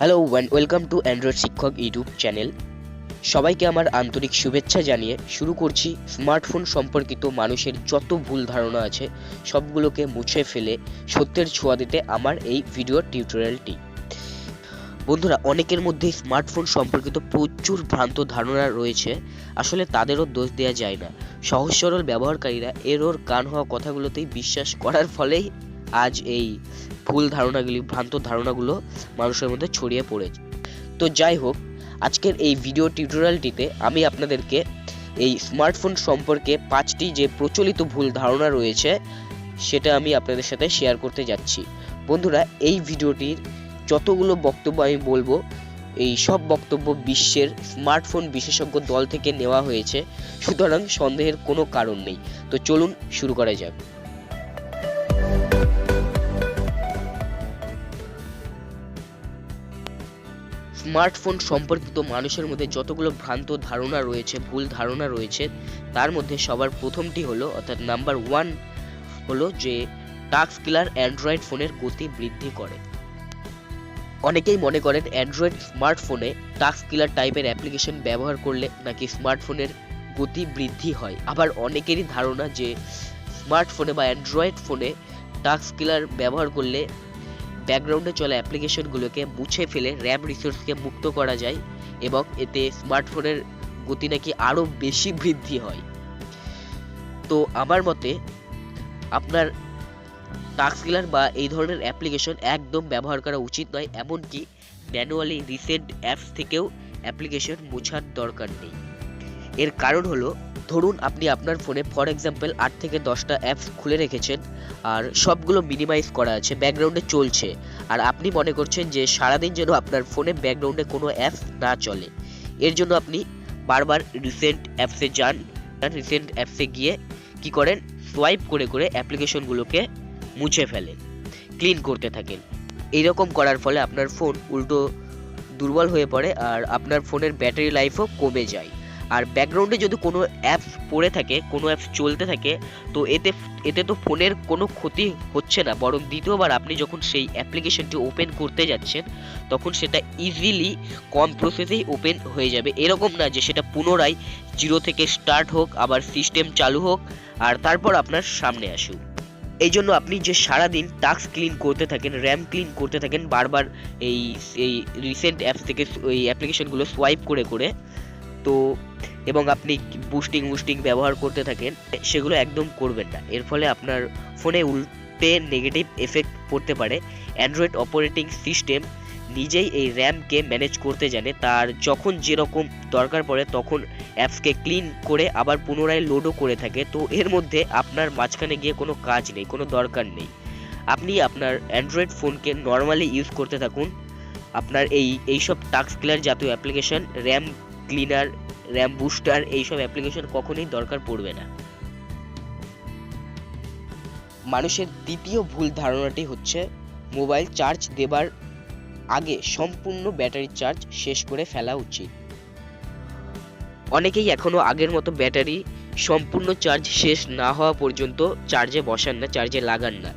Hello one welcome to Android Shikkhok YouTube channel সবাইকে আমার আন্তরিক শুভেচ্ছা জানিয়ে শুরু করছি স্মার্টফোন সম্পর্কিত মানুষের যত ভুল ধারণা আছে, সবগুলোকে মুছে ফেলে সত্যের ছোঁয়া দিতে আমার এই ভিডিও টিউটোরিয়ালটি বন্ধুরা, অনেকের মধ্যেই স্মার্টফোন সম্পর্কিত প্রচুর ভ্রান্ত ধারণা রয়েছে। আসলে তাদেরও দোষ দেওয়া যায় না। সহজ সরল ব্যবহারকারীরা এর ওর কান হওয়া কথাগুলোতেই বিশ্বাস করার ফলেই আজ এই ভুল ধারণাগুলি, ভ্রান্ত ধারণাগুলো মানুষের মধ্যে ছড়িয়ে পড়েছে। তো যাই হোক, আজকের এই ভিডিও টিউটোরিয়ালটিতে আমি আপনাদেরকে এই স্মার্টফোন সম্পর্কে পাঁচটি যে প্রচলিত ভুল ধারণা রয়েছে, সেটা আমি আপনাদের সাথে শেয়ার করতে যাচ্ছি। বন্ধুরা, এই ভিডিওটির যতগুলো বক্তব্য আমি বলব, এই সব বক্তব্য বিশ্বের স্মার্টফোন বিশেষজ্ঞ দল থেকে নেওয়া হয়েছে, সুতরাং সন্দেহের কোনো কারণ নেই। তো চলুন শুরু করা যাক। স্মার্টফোন সম্পর্কিত মানুষের মধ্যে যতগুলো ভ্রান্ত ধারণা রয়েছে, ভুল ধারণা রয়েছে, তার মধ্যে সবার প্রথমটি হলো, অর্থাৎ নাম্বার ওয়ান হলো যে টাক্স কিলার অ্যান্ড্রয়েড ফোনের গতি বৃদ্ধি করে। অনেকেই মনে করেন অ্যান্ড্রয়েড স্মার্টফোনে টাক্স কিলার টাইপের অ্যাপ্লিকেশন ব্যবহার করলে নাকি স্মার্টফোনের গতি বৃদ্ধি হয়। আবার অনেকেরই ধারণা যে স্মার্টফোনে বা অ্যান্ড্রয়েড ফোনে টাচ কিলার ব্যবহার করলে ব্যাকগ্রাউন্ডে চলা অ্যাপ্লিকেশনগুলোকে মুছে ফেলে র্যাম রিসোর্সকে মুক্ত করা যায় এবং এতে স্মার্টফোনের গতি নাকি আরও বেশি বৃদ্ধি হয়। তো আমার মতে, আপনার টাস্কিলার বা এই ধরনের অ্যাপ্লিকেশন একদম ব্যবহার করা উচিত নয়, এমনকি ম্যানুয়ালি রিসেন্ট অ্যাপস থেকেও অ্যাপ্লিকেশন মোছার দরকার নেই। এর কারণ হলো ধরুন আপনি আপনার ফোনে ফর এক্সাম্পল আট থেকে দশটা অ্যাপস খুলে রেখেছেন আর সবগুলো মিনিমাইজ করা আছে ব্যাকগ্রাউন্ডে চলছে। আর আপনি মনে করছেন যে সারাদিন যেন আপনার ফোনে ব্যাকগ্রাউন্ডে কোনো অ্যাপস না চলে। এর জন্য আপনি বারবার রিসেন্ট অ্যাপসে যান রিসেন্ট অ্যাপসে গিয়ে কি করেন? সোয়াইপ করে করে অ্যাপ্লিকেশনগুলোকে মুছে ফেলেন ক্লিন করতে থাকেন। এইরকম করার ফলে আপনার ফোন উল্টো দুর্বল হয়ে পড়ে আর আপনার ফোনের ব্যাটারি লাইফও কমে যায়। আর ব্যাকগ্রাউন্ডে যদি কোনো অ্যাপস পড়ে থাকে, কোনো অ্যাপস চলতে থাকে, তো এতে এতে তো ফোনের কোনো ক্ষতি হচ্ছে না। বরং দ্বিতীয়বার আপনি যখন সেই অ্যাপ্লিকেশনটি ওপেন করতে যাচ্ছেন, তখন সেটা ইজিলি কম প্রসেসেই ওপেন হয়ে যাবে। এরকম না যে সেটা পুনরায় জিরো থেকে স্টার্ট হোক, আবার সিস্টেম চালু হোক, আর তারপর আপনার সামনে আসুক। এই জন্য আপনি যে সারাদিন টাস্ক ক্লিন করতে থাকেন র্যাম ক্লিন করতে থাকেন, বারবার এই এই রিসেন্ট অ্যাপস থেকে, এই অ্যাপ্লিকেশনগুলো সোয়াইপ করে করে, তো এবং আপনি বুস্টিং বুস্টিং ব্যবহার করতে থাকেন, সেগুলো একদম করবেন না। এর ফলে আপনার ফোনে উল্টে নেগেটিভ এফেক্ট পড়তে পারে। অ্যান্ড্রয়েড অপারেটিং সিস্টেম নিজেই এই র্যামকে ম্যানেজ করতে জানে। তার যখন যেরকম দরকার পড়ে, তখন অ্যাপসকে ক্লিন করে আবার পুনরায় লোডও করে থাকে। তো এর মধ্যে আপনার মাঝখানে গিয়ে কোনো কাজ নেই, কোনো দরকার নেই। আপনি আপনার অ্যান্ড্রয়েড ফোনকে নর্মালি ইউজ করতে থাকুন। আপনার এই, এইসব টাস্ক ক্লিয়ার জাতীয় application RAM cleaner RAM booster, এইসব অ্যাপ্লিকেশন কখনোই দরকার পড়বে না। মানুষের দ্বিতীয় ভুল ধারণাটি হচ্ছে, মোবাইল চার্জ দেবার আগে সম্পূর্ণ ব্যাটারি চার্জ শেষ করে ফেলা উচিত। অনেকেই এখনও আগের মতো ব্যাটারি সম্পূর্ণ চার্জ শেষ না হওয়া পর্যন্ত চার্জে বসান না, চার্জে লাগান না।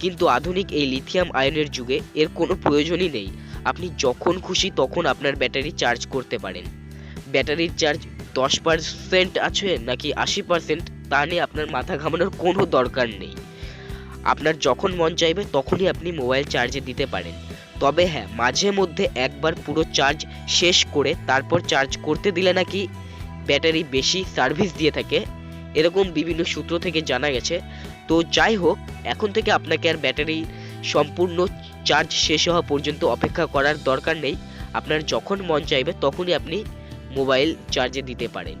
কিন্তু আধুনিক এই লিথিয়াম আয়নের যুগে এর কোনো প্রয়োজনই নেই। আপনি যখন খুশি তখন আপনার ব্যাটারি চার্জ করতে পারেন। ব্যাটারির চার্জ দশ পার্সেন্ট আছে নাকি আশি পার্সেন্ট তা নিয়ে আপনার মাথা ঘামানোর কোনো দরকার নেই। আপনার যখন মন চাইবে তখনই আপনি মোবাইল চার্জে দিতে পারেন। তবে হ্যাঁ মাঝে মধ্যে একবার পুরো চার্জ শেষ করে তারপর চার্জ করতে দিলে নাকি ব্যাটারি বেশি সার্ভিস দিয়ে থাকে, এরকম বিভিন্ন সূত্র থেকে জানা গেছে। তো যাই হোক, এখন থেকে আপনাকে আর ব্যাটারি সম্পূর্ণ চার্জ শেষ হওয়া পর্যন্ত অপেক্ষা করার দরকার নেই। আপনার যখন মন চাইবে তখনই আপনি মোবাইল চার্জে দিতে পারেন।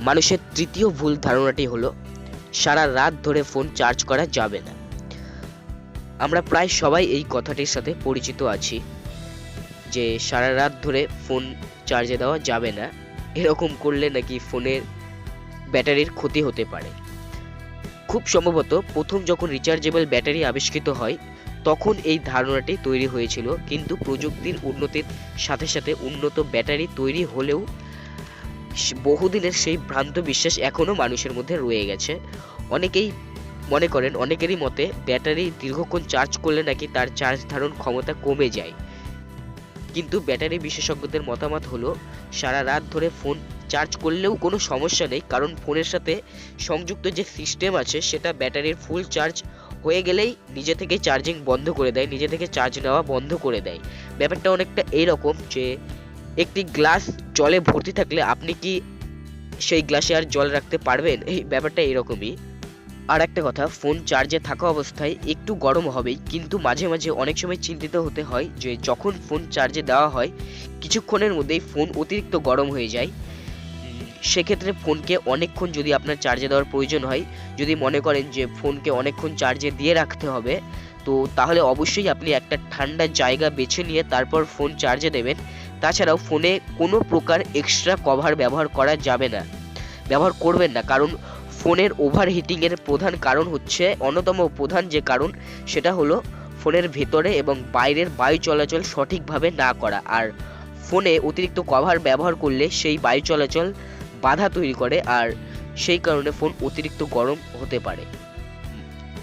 মানুষের তৃতীয় ভুল ধারণাটি হলো, সারা রাত ধরে ফোন চার্জ করা যাবে না। আমরা প্রায় সবাই এই কথাটির সাথে পরিচিত আছি, যে সারা রাত ধরে ফোন চার্জে দেওয়া যাবে না, এরকম করলে নাকি ফোনের ব্যাটারির ক্ষতি হতে পারে। খুব সম্ভবত প্রথম যখন রিচার্জেবল ব্যাটারি আবিষ্কৃত হয় তখন এই ধারণাটি তৈরি হয়েছিল, কিন্তু প্রযুক্তির উন্নতির সাথে সাথে উন্নত ব্যাটারি তৈরি হলেও বহুদিনের সেই ভ্রান্ত বিশ্বাস এখনও মানুষের মধ্যে রয়ে গেছে। অনেকেই মনে করেন, অনেকেরই মতে ব্যাটারি দীর্ঘক্ষণ চার্জ করলে নাকি তার চার্জ ধারণ ক্ষমতা কমে যায়। কিন্তু ব্যাটারি বিশেষজ্ঞদের মতামত হলো, সারা রাত ধরে ফোন চার্জ করলেও কোনো সমস্যা নেই, কারণ ফোনের সাথে সংযুক্ত যে সিস্টেম আছে, সেটা ব্যাটারির ফুল চার্জ হয়ে গেলেই নিজে থেকে চার্জিং বন্ধ করে দেয়, নিজে থেকে চার্জ নেওয়া বন্ধ করে দেয়। ব্যাপারটা অনেকটা এইরকম যে, একটি গ্লাস জলে ভর্তি থাকলে আপনি কি সেই গ্লাসে আর জল রাখতে পারবেন? এই ব্যাপারটা এরকমই। আর একটা কথা ফোন চার্জে থাকা অবস্থায় একটু গরম হবেই, কিন্তু মাঝে মাঝে অনেক সময় চিন্তিত হতে হয় যে, যখন ফোন চার্জে দেওয়া হয়, কিছুক্ষণের মধ্যেই ফোন অতিরিক্ত গরম হয়ে যায়। সেক্ষেত্রে ফোনকে অনেকক্ষণ যদি আপনার চার্জে দেওয়ার প্রয়োজন হয়, যদি মনে করেন যে ফোনকে অনেকক্ষণ চার্জে দিয়ে রাখতে হবে, তো তাহলে অবশ্যই আপনি একটা ঠান্ডা জায়গা বেছে নিয়ে তারপর ফোন চার্জে দেবেন। তাছাড়াও ফোনে কোনো প্রকার এক্সট্রা কভার ব্যবহার করা যাবে না। ব্যবহার করবেন না, কারণ ফোনের ওভার হিটিংয়ের প্রধান কারণ হচ্ছে, অন্যতম প্রধান যে কারণ, সেটা হলো ফোনের ভেতরে এবং বাইরের বায়ু চলাচল সঠিকভাবে না করা। আর ফোনে অতিরিক্ত কভার ব্যবহার করলে সেই বায়ু চলাচল বাধা তৈরি করে আর সেই কারণে ফোন অতিরিক্ত গরম হতে পারে।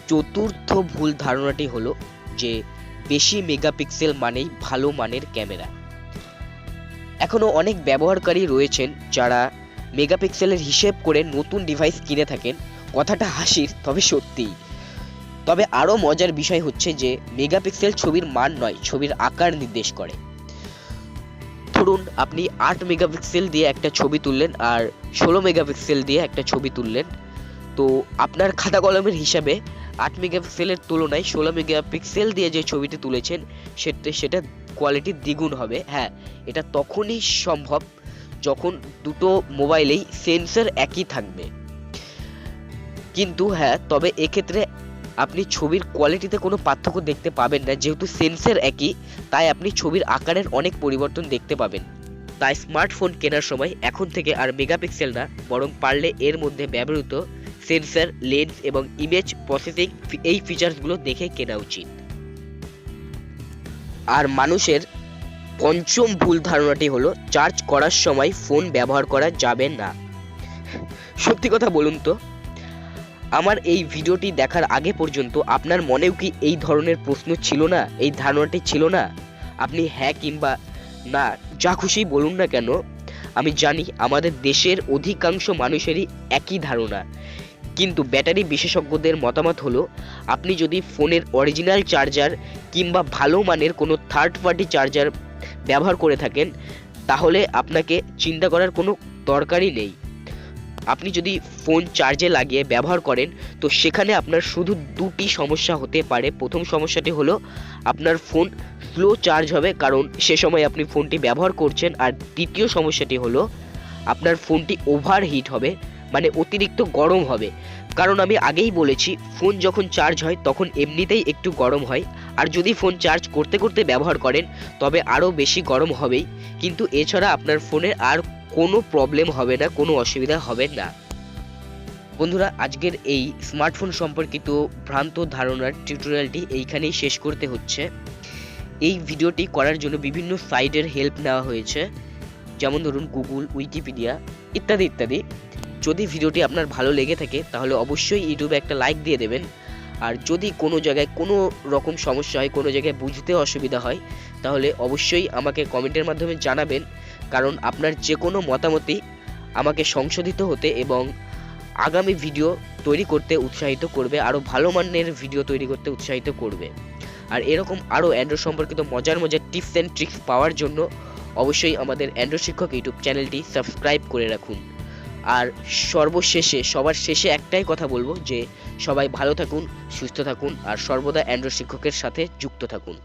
চতুর্থ ভুল ধারণাটি হলো যে বেশি মেগাপিক্সেল মানেই ভালো মানের ক্যামেরা। এখনও অনেক ব্যবহারকারী রয়েছেন যারা মেগাপিক্সেলের হিসেব করে নতুন ডিভাইস কিনে থাকেন। কথাটা হাসির, তবে সত্যিই। তবে আরও মজার বিষয় হচ্ছে যে মেগাপিক্সেল ছবির মান নয়, ছবির আকার নির্দেশ করে। ধরুন আপনি আট মেগাপিক্সেল দিয়ে একটা ছবি তুললেন আর ষোলো মেগাপিক্সেল দিয়ে একটা ছবি তুললেন, তো আপনার খাতা কলমের হিসাবে আট মেগাপিক্সেলের তুলনায় ষোলো মেগাপিক্সেল দিয়ে যে ছবিটি তুলেছেন, সেটা সেটা কোয়ালিটি দ্বিগুণ হবে। হ্যাঁ এটা তখনই সম্ভব যখন দুটো মোবাইলেই সেন্সর একই থাকবে। কিন্তু হ্যাঁ তবে এক্ষেত্রে আপনি ছবির কোয়ালিটিতে কোনো পার্থক্য দেখতে পাবেন না, যেহেতু সেন্সর একই, তাই আপনি ছবির আকারের অনেক পরিবর্তন দেখতে পাবেন। তাই স্মার্টফোন কেনার সময় এখন থেকে আর মেগাপিক্সেল না, বরং পারলে এর মধ্যে ব্যবহৃত সেন্সর লেন্স এবং ইমেজ প্রসেসিং এই ফিচার্সগুলো দেখে কেনা উচিত। আর মানুষের পঞ্চম ভুল ধারণাটি হলো চার্জ করার সময় ফোন ব্যবহার করা যাবে না। সত্যি কথা বলুন তো আমার এই ভিডিওটি দেখার আগে পর্যন্ত আপনার মনেও কি এই ধরনের প্রশ্ন ছিল না? এই ধারণাটি ছিল না? আপনি হ্যাঁ কিংবা না, যা খুশি বলুন না কেন, আমি জানি আমাদের দেশের অধিকাংশ মানুষেরই একই ধারণা। কিন্তু ব্যাটারি বিশেষজ্ঞদের মতামত হলো, আপনি যদি ফোনের অরিজিনাল চার্জার কিংবা ভালো মানের কোনো থার্ড পার্টি চার্জার ব্যবহার করে থাকেন, তাহলে আপনাকে চিন্তা করার কোনো দরকারই নেই। আপনি যদি ফোন চার্জে লাগিয়ে ব্যবহার করেন, তো সেখানে আপনার শুধু দুটি সমস্যা হতে পারে। প্রথম সমস্যাটি হলো, আপনার ফোন স্লো চার্জ হবে, কারণ সে সময় আপনি ফোনটি ব্যবহার করছেন। আর দ্বিতীয় সমস্যাটি হলো, আপনার ফোনটি ওভার হিট হবে মানে অতিরিক্ত গরম হবে। কারণ আমি আগেই বলেছি, ফোন যখন চার্জ হয়, তখন এমনিতেই একটু গরম হয়। আর যদি ফোন চার্জ করতে করতে ব্যবহার করেন, তবে আরও বেশি গরম হবেই। কিন্তু এছাড়া আপনার ফোনের আর কোনো প্রবলেম হবে না, কোনো অসুবিধা হবে না। বন্ধুরা, আজকের এই স্মার্টফোন সম্পর্কিত ভ্রান্ত ধারণার টিউটোরিয়ালটি এইখানেই শেষ করতে হচ্ছে। এই ভিডিওটি করার জন্য বিভিন্ন সাইটের হেল্প নেওয়া হয়েছে, যেমন ধরুন গুগল উইকিপিডিয়া ইত্যাদি ইত্যাদি। যদি ভিডিওটি আপনার ভালো লেগে থাকে, তাহলে অবশ্যই ইউটিউবে একটা লাইক দিয়ে দেবেন। আর যদি কোনো জায়গায় কোনো রকম সমস্যা হয়, কোনো জায়গায় বুঝতে অসুবিধা হয়, তাহলে অবশ্যই আমাকে কমেন্টের মাধ্যমে জানাবেন। কারণ আপনার যে কোনো মতামতই আমাকে সংশোধিত হতে এবং আগামী ভিডিও তৈরি করতে উৎসাহিত করবে, আরও ভালো মানের ভিডিও তৈরি করতে উৎসাহিত করবে। আর এরকম আরও অ্যান্ড্রয়েড সম্পর্কিত মজার মজার টিপস অ্যান্ড ট্রিক্স পাওয়ার জন্য অবশ্যই আমাদের অ্যান্ড্রয়েড শিক্ষক ইউটিউব চ্যানেলটি সাবস্ক্রাইব করে রাখুন। আর সর্বশেষে, সবার শেষে একটাই কথা বলব যে, সবাই ভালো থাকুন, সুস্থ থাকুন, আর সর্বদা অ্যান্ড্রয়েড শিক্ষকের সাথে যুক্ত থাকুন।